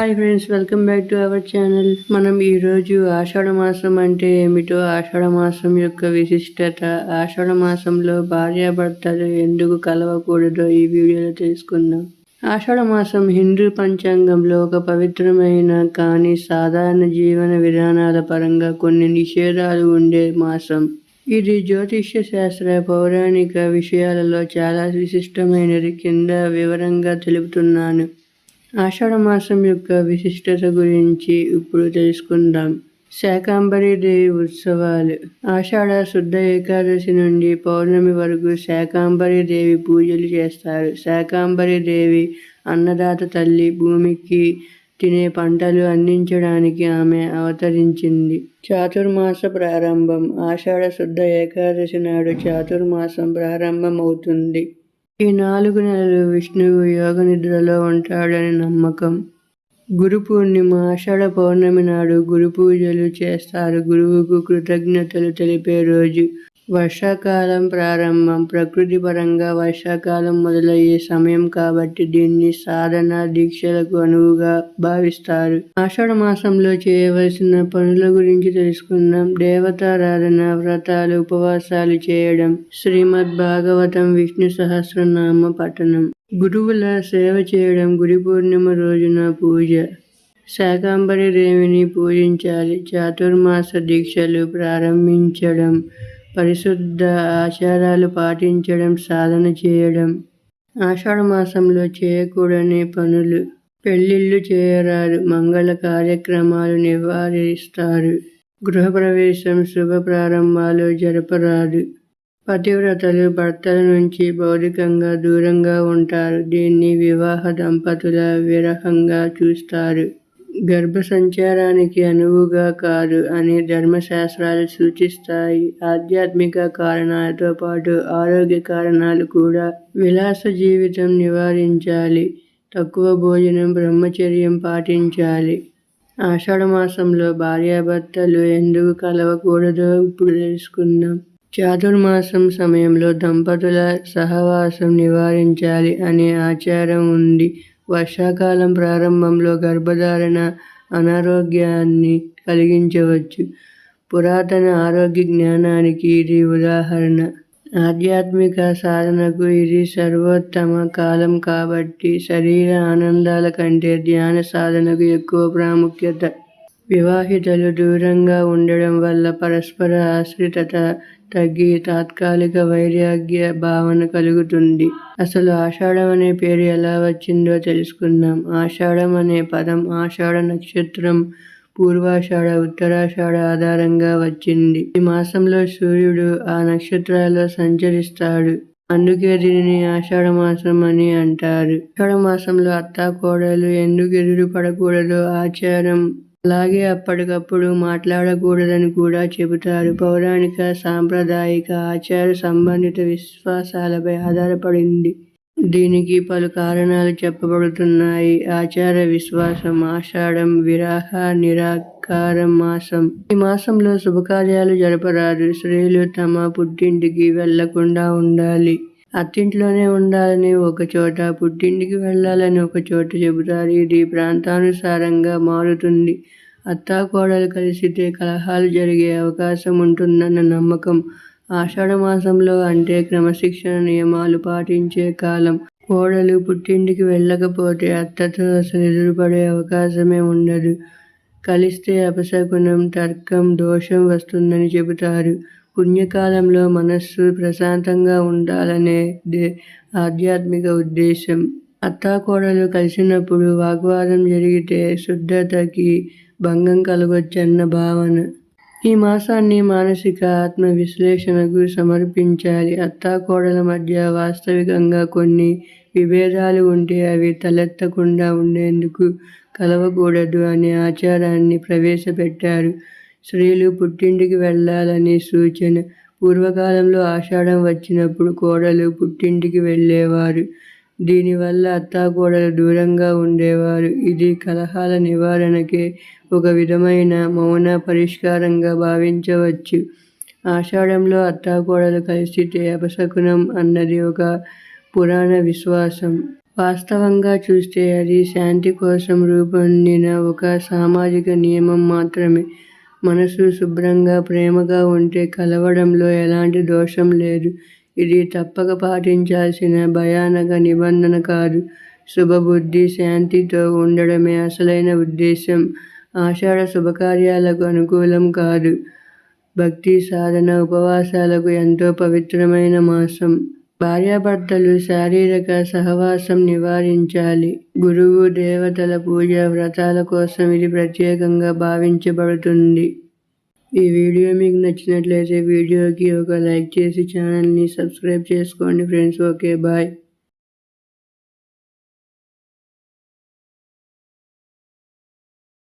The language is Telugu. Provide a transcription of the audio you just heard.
Hi friends welcome back to our channel. మనం ఈరోజు ఆషాఢ మాసం అంటే ఏమిటో ఆషాఢ మాసం యొక్క విశిష్టత ఆషాఢ మాసంలో భార్యాభర్తలు ఎందుకు కలవకూడదో ఈ వీడియోలో తెలుసుకుందాం. ఆషాఢ మాసం హిందూ పంచాంగంలో ఒక పవిత్రమైన కానీ సాధారణ జీవన విధానాల పరంగా కొన్ని నిషేధాలు ఉండే మాసం. ఇది జ్యోతిష్య శాస్త్ర పౌరాణిక విషయాలలో చాలా విశిష్టమైనది. కింద వివరంగా తెలుపుతున్నాను. ఆషాఢ మాసం యొక్క విశిష్టత గురించి ఇప్పుడు తెలుసుకుందాం. శాకాంబరి దేవి ఉత్సవాలు. ఆషాఢ శుద్ధ ఏకాదశి నుండి పౌర్ణమి వరకు శాకాంబరి దేవి పూజలు చేస్తారు. శాకాంబరి దేవి అన్నదాత తల్లి భూమికి తినే పంటలు అందించడానికి ఆమె అవతరించింది. చాతుర్మాస ప్రారంభం. ఆషాఢ శుద్ధ ఏకాదశి నాడు చాతుర్మాసం ప్రారంభం అవుతుంది ఈ నాలుగు నెలలు విష్ణువు యోగ నిద్రలో ఉంటాడని నమ్మకం. గురు పూర్ణిమ ఆషాఢ పౌర్ణమి నాడు గురు పూజలు చేస్తారు. గురువుకు కృతజ్ఞతలు తెలిపే రోజు వర్షాకాలం ప్రారంభం. ప్రకృతి పరంగా వర్షాకాలం మొదలయ్యే సమయం కాబట్టి దీన్ని సాధన దీక్షలకు అనువుగా భావిస్తారు. ఆషాఢ మాసంలో చేయవలసిన పనుల గురించి తెలుసుకుందాం. దేవతారాధన వ్రతాలు ఉపవాసాలు చేయడం శ్రీమద్ భాగవతం విష్ణు సహస్రనామ పఠనం గురువుల సేవ చేయడం గురి పూర్ణిమ రోజున పూజ శాకాంబరి దేవిని పూజించాలి చాతుర్మాస దీక్షలు ప్రారంభించడం పరిశుద్ధ ఆచారాలు పాటించడం సాధన చేయడం ఆషాఢ మాసంలో చేయకూడని పనులు పెళ్ళిళ్ళు చేయరారు మంగళ కార్యక్రమాలు నివారిస్తారు. గృహప్రవేశం శుభ ప్రారంభాలు జరపరాదు. పతివ్రతలు భర్తల నుంచి భౌతికంగా దూరంగా ఉంటారు. దీన్ని వివాహ దంపతుల విరహంగా చూస్తారు. గర్భ సంచారానికి అనువుగా కాదు అని ధర్మశాస్త్రాలు సూచిస్తాయి. ఆధ్యాత్మిక కారణాలతో పాటు ఆరోగ్య కారణాలు కూడా విలాస జీవితం నివారించాలి. తక్కువ భోజనం బ్రహ్మచర్యం పాటించాలి. ఆషాఢ మాసంలో భార్యాభర్తలు ఎందుకు కలవకూడదో ఇప్పుడు తెలుసుకుందాం. చాతుర్మాసం సమయంలో దంపతుల సహవాసం నివారించాలి అనే ఆచారం ఉంది. వర్షాకాలం ప్రారంభంలో గర్భధారణ అనారోగ్యాన్ని కలిగించవచ్చు. పురాతన ఆరోగ్య జ్ఞానానికి ఇది ఉదాహరణ. ఆధ్యాత్మిక సాధనకు ఇది సర్వోత్తమ కాలం కాబట్టి శరీర ఆనందాల కంటే ధ్యాన సాధనకు ఎక్కువ ప్రాముఖ్యత. వివాహితలు దూరంగా ఉండడం వల్ల పరస్పర ఆశ్రితత తగ్గి తాత్కాలిక వైరాగ్య భావన కలుగుతుంది. అసలు ఆషాఢం అనే పేరు ఎలా వచ్చిందో తెలుసుకుందాం. ఆషాఢం అనే పదం ఆషాఢ నక్షత్రం పూర్వాషాఢ ఉత్తరాషాఢ ఆధారంగా వచ్చింది. ఈ మాసంలో సూర్యుడు ఆ నక్షత్రాల్లో సంచరిస్తాడు. అందుకే దీనిని ఆషాఢ మాసం అని అంటారు. ఆషాఢ మాసంలో అత్తా కోడలు ఎందుకు ఎదురు పడకూడదో ఆచారం అలాగే అప్పటికప్పుడు మాట్లాడకూడదని కూడా చెబుతారు. పౌరాణిక సాంప్రదాయిక ఆచార సంబంధిత విశ్వాసాలపై ఆధారపడింది. దీనికి పలు కారణాలు చెప్పబడుతున్నాయి. ఆచార విశ్వాసం ఆషాఢం విరాహ నిరాకారం మాసం. ఈ మాసంలో శుభకార్యాలు జరపరాదు. స్త్రీలు తమ పుట్టింటికి వెళ్ళకుండా ఉండాలి. అత్తింట్లోనే ఉండాలని ఒక చోట పుట్టింటికి వెళ్ళాలని ఒక చోట చెబుతారు. ఇది ప్రాంతానుసారంగా మారుతుంది. అత్తాకోడలు కలిసితే కలహాలు జరిగే అవకాశం ఉంటుందన్న నమ్మకం ఆషాఢ మాసంలో అంటే క్రమశిక్షణ నియమాలు పాటించే కాలం. కోడలు పుట్టింటికి వెళ్ళకపోతే అత్తతో అసలు ఎదురుపడే అవకాశమే ఉండదు. కలిస్తే అపశకునం తర్కం దోషం వస్తుందని చెబుతారు. పుణ్యకాలంలో మనస్సు ప్రశాంతంగా ఉండాలనే ఆధ్యాత్మిక ఉద్దేశం. అత్తాకోడలు కలిసినప్పుడు వాగ్వాదం జరిగితే శుద్ధతకి భంగం కలగొచ్చన్న భావన. ఈ మాసాన్ని మానసిక ఆత్మ విశ్లేషణకు సమర్పించాలి. అత్తాకోడల మధ్య వాస్తవికంగా కొన్ని విభేదాలు ఉంటే అవి తలెత్తకుండా ఉండేందుకు కలవకూడదు అనే ఆచారాన్ని ప్రవేశపెట్టారు. స్త్రీలు పుట్టింటికి వెళ్ళాలనే సూచన. పూర్వకాలంలో ఆషాఢం వచ్చినప్పుడు కోడలు పుట్టింటికి వెళ్ళేవారు. దీనివల్ల అత్తాకోడలు దూరంగా ఉండేవారు. ఇది కలహాల నివారణకే ఒక విధమైన మౌన పరిష్కారంగా భావించవచ్చు. ఆషాఢంలో అత్తాకోడలు కలిసితే అపశకునం అన్నది ఒక పురాణ విశ్వాసం. వాస్తవంగా చూస్తే అది శాంతి కోసం రూపొందిన ఒక సామాజిక నియమం మాత్రమే. మనసు శుభ్రంగా, ప్రేమగా ఉంటే కలవడంలో ఎలాంటి దోషం లేదు. ఇది తప్పక పాటించాల్సిన భయానక నిబంధన కాదు. శుభబుద్ధి, శాంతితో ఉండడమే అసలైన ఉద్దేశ్యం. ఆషాఢ శుభకార్యాలకు అనుకూలం కాదు. భక్తి, సాధన, ఉపవాసాలకు ఎంతో పవిత్రమైన మాసం. భార్యాభర్తలు శారీరక సహవాసం నివారించాలి. గురువు, దేవతల పూజ, వ్రతాల కోసం ఇది ప్రత్యేకంగా భావించబడుతుంది. ఈ వీడియో మీకు నచ్చినట్లయితే వీడియోకి ఒక లైక్ చేసి ఛానల్ని సబ్స్క్రైబ్ చేసుకోండి ఫ్రెండ్స్ ఓకే బాయ్